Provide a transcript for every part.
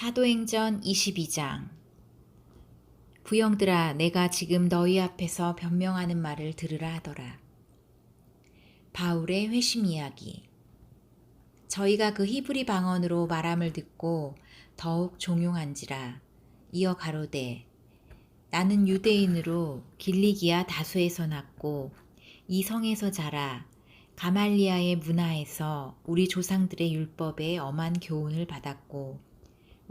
사도행전 22장 부영들아 내가 지금 너희 앞에서 변명하는 말을 들으라 하더라. 바울의 회심 이야기 저희가 그 히브리 방언으로 말함을 듣고 더욱 종용한지라 이어 가로되 나는 유대인으로 길리기아 다수에서 났고 이 성에서 자라 가말리아의 문화에서 우리 조상들의 율법에 엄한 교훈을 받았고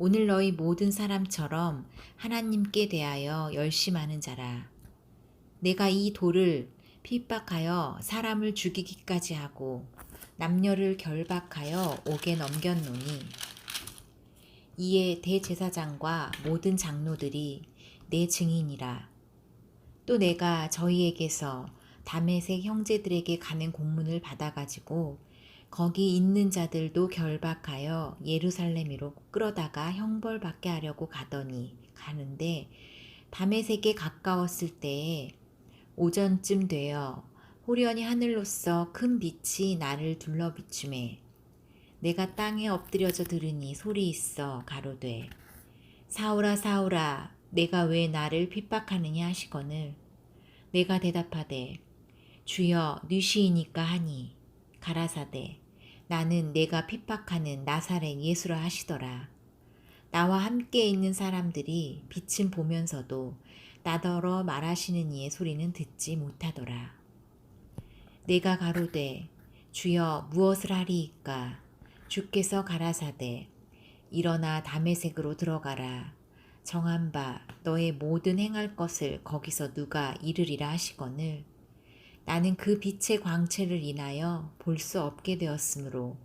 오늘 너희 모든 사람처럼 하나님께 대하여 열심하는 자라. 내가 이 돌을 핍박하여 사람을 죽이기까지 하고 남녀를 결박하여 옥에 넘겼노니 이에 대제사장과 모든 장로들이 내 증인이라. 또 내가 저희에게서 담에색 형제들에게 가는 공문을 받아가지고 거기 있는 자들도 결박하여 예루살렘으로 끌어다가 형벌받게 하려고 가더니 가는데 담에색에 가까웠을 때에 오전쯤 되어 호련히 하늘로서 큰 빛이 나를 둘러 비춤에 내가 땅에 엎드려져 들으니 소리 있어 가로되 사오라 사오라 내가 왜 나를 핍박하느냐 하시거늘. 내가 대답하되 주여 느시이니까 하니 가라사대 나는 내가 핍박하는 나사렛 예수라 하시더라. 나와 함께 있는 사람들이 빛은 보면서도 나더러 말하시는 이의 소리는 듣지 못하더라. 내가 가로되 주여 무엇을 하리이까 주께서 가라사대 일어나 담에색으로 들어가라 정한 바 너의 모든 행할 것을 거기서 누가 이르리라 하시거늘 나는 그 빛의 광채를 인하여 볼 수 없게 되었으므로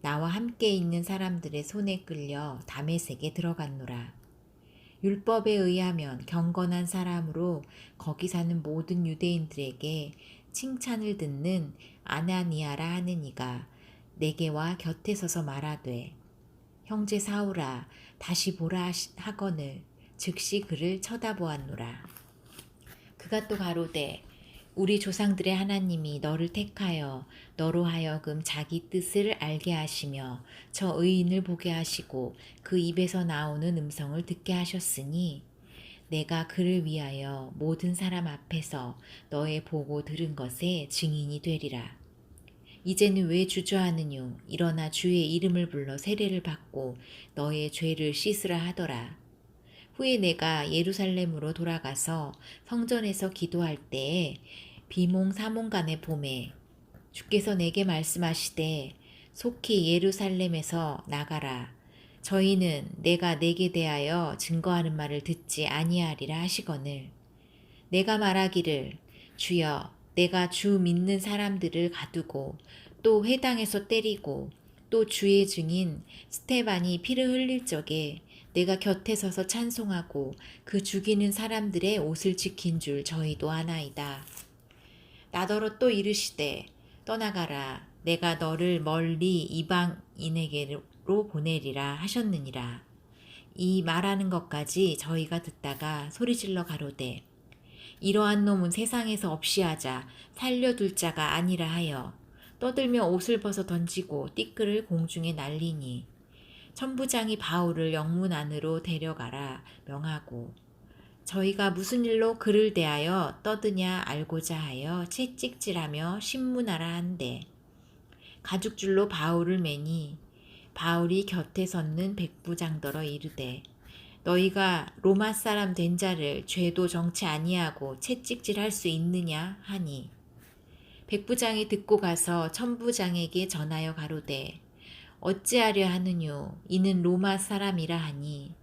나와 함께 있는 사람들의 손에 끌려 담에색에 들어갔노라. 율법에 의하면 경건한 사람으로 거기 사는 모든 유대인들에게 칭찬을 듣는 아나니아라 하는 이가 내게와 곁에 서서 말하되 형제 사우라 다시 보라 하거늘 즉시 그를 쳐다보았노라. 그가 또 가로되 우리 조상들의 하나님이 너를 택하여 너로 하여금 자기 뜻을 알게 하시며 저 의인을 보게 하시고 그 입에서 나오는 음성을 듣게 하셨으니 내가 그를 위하여 모든 사람 앞에서 너의 보고 들은 것에 증인이 되리라. 이제는 왜 주저하느뇨? 일어나 주의 이름을 불러 세례를 받고 너의 죄를 씻으라 하더라. 후에 내가 예루살렘으로 돌아가서 성전에서 기도할 때에 비몽 사몽간의 봄에 주께서 내게 말씀하시되 속히 예루살렘에서 나가라. 저희는 내가 내게 대하여 증거하는 말을 듣지 아니하리라 하시거늘 내가 말하기를 주여 내가 주 믿는 사람들을 가두고 또 회당에서 때리고 또 주의 증인 스테반이 피를 흘릴 적에 내가 곁에 서서 찬송하고 그 죽이는 사람들의 옷을 지킨 줄 저희도 아나이다. 나더러 또 이르시되 떠나가라 내가 너를 멀리 이방인에게로 보내리라 하셨느니라. 이 말하는 것까지 저희가 듣다가 소리질러 가로되 이러한 놈은 세상에서 없이 하자 살려둘 자가 아니라 하여 떠들며 옷을 벗어 던지고 띠끌을 공중에 날리니 천부장이 바울을 영문 안으로 데려가라 명하고 저희가 무슨 일로 그를 대하여 떠드냐 알고자 하여 채찍질하며 신문하라 한데 가죽줄로 바울을 매니 바울이 곁에 섰는 백부장더러 이르되 너희가 로마 사람 된 자를 죄도 정치 아니하고 채찍질할 수 있느냐? 하니. 백부장이 듣고 가서 천부장에게 전하여 가로되 어찌하려 하느뇨? 이는 로마 사람이라 하니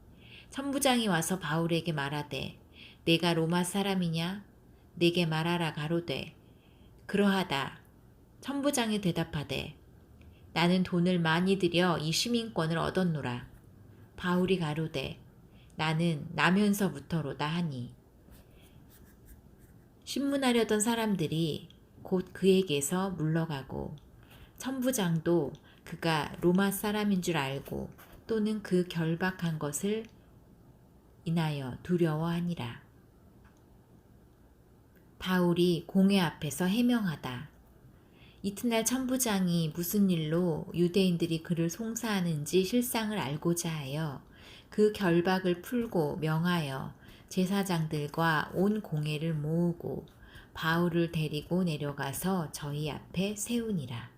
천부장이 와서 바울에게 말하되 내가 로마 사람이냐? 내게 말하라 가로되 그러하다. 천부장이 대답하되 나는 돈을 많이 들여 이 시민권을 얻었노라. 바울이 가로되 나는 나면서부터로다 하니. 신문하려던 사람들이 곧 그에게서 물러가고 천부장도 그가 로마 사람인 줄 알고 또는 그 결박한 것을 인하여 두려워하니라. 바울이 공회 앞에서 해명하다. 이튿날 천부장이 무슨 일로 유대인들이 그를 송사하는지 실상을 알고자 하여 그 결박을 풀고 명하여 제사장들과 온 공회를 모으고 바울을 데리고 내려가서 저희 앞에 세우니라.